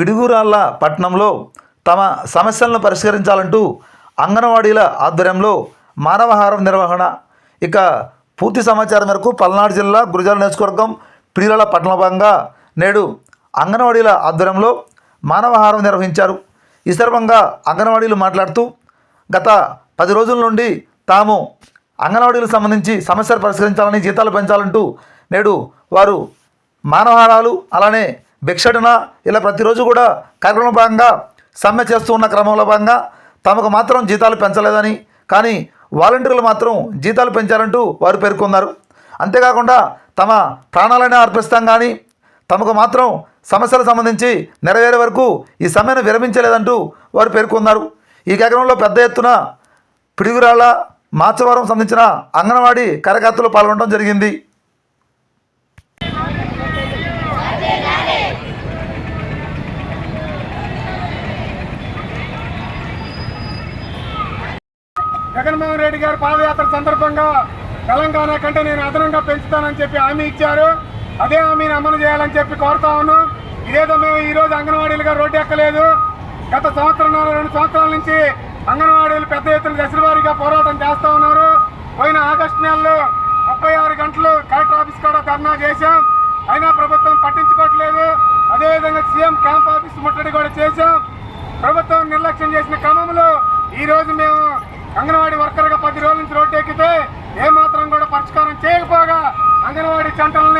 పిడుగురాళ్ళ పట్టణంలో తమ సమస్యలను పరిష్కరించాలంటూ అంగన్వాడీల ఆధ్వర్యంలో మానవహారం నిర్వహణ ఇక పూర్తి సమాచారం మేరకు పల్నాడు జిల్లా గురజాల నియోజకవర్గం పిడుగురాళ్ళ పట్టణ భాగంగా నేడు అంగన్వాడీల ఆధ్వర్యంలో మానవహారం నిర్వహించారు. ఈ సందర్భంగా అంగన్వాడీలు మాట్లాడుతూ గత పది రోజుల నుండి తాము అంగన్వాడీలకు సంబంధించి సమస్యలు పరిష్కరించాలని జీతాలు పెంచాలంటూ నేడు వారు మానవహారాలు అలానే భిక్షటన ఇలా ప్రతిరోజు కూడా కార్యక్రమ భాగంగా సమ్మె చేస్తూ ఉన్న క్రమంలో భాగంగా తమకు మాత్రం జీతాలు పెంచలేదని కానీ వాలంటీర్లు మాత్రం జీతాలు పెంచారంటూ వారు పేర్కొన్నారు. అంతేకాకుండా తమ ప్రాణాలనే అర్పిస్తాం కానీ తమకు మాత్రం సమస్యలకు సంబంధించి నెరవేరే వరకు ఈ సమ్మెను విరమించలేదంటూ వారు పేర్కొన్నారు. ఈ కార్యక్రమంలో పెద్ద ఎత్తున పిడుగురాళ్ళ మాచవరం సంబంధించిన అంగన్వాడీ కార్యకర్తలు పాల్గొనడం జరిగింది. జగన్మోహన్ రెడ్డి గారు పాదయాత్ర సందర్భంగా తెలంగాణ కంటే నేను అదనంగా పెంచుతానని చెప్పి హామీ ఇచ్చారు. అదే హామీని అమలు చేయాలని చెప్పి కోరుతా ఉన్నాం ఇదేదో మేము ఈరోజు అంగన్వాడీలుగా రోడ్డు ఎక్కలేదు. గత సంవత్సరం రెండు సంవత్సరాల నుంచి అంగన్వాడీలు పెద్ద ఎత్తున దశలవారీగా పోరాటం చేస్తా ఉన్నారు. పోయిన ఆగస్టు నెలలో ముప్పై ఆరు గంటలు కలెక్టర్ ఆఫీస్ కూడా ధర్నా చేశాం. అయినా ప్రభుత్వం పట్టించుకోవట్లేదు. అదేవిధంగా సీఎం క్యాంప్ ఆఫీస్ ముట్టడి కూడా చేశాం. ప్రభుత్వం నిర్లక్ష్యం చేసిన క్రమంలో ఈరోజు మేము అంగన్వాడీ వర్కర్గా పది రోజుల నుంచి రోడ్డు ఎక్కితే ఏ మాత్రం కూడా పరిష్కారం చేయకపోగా అంగన్వాడీ సెంటర్లని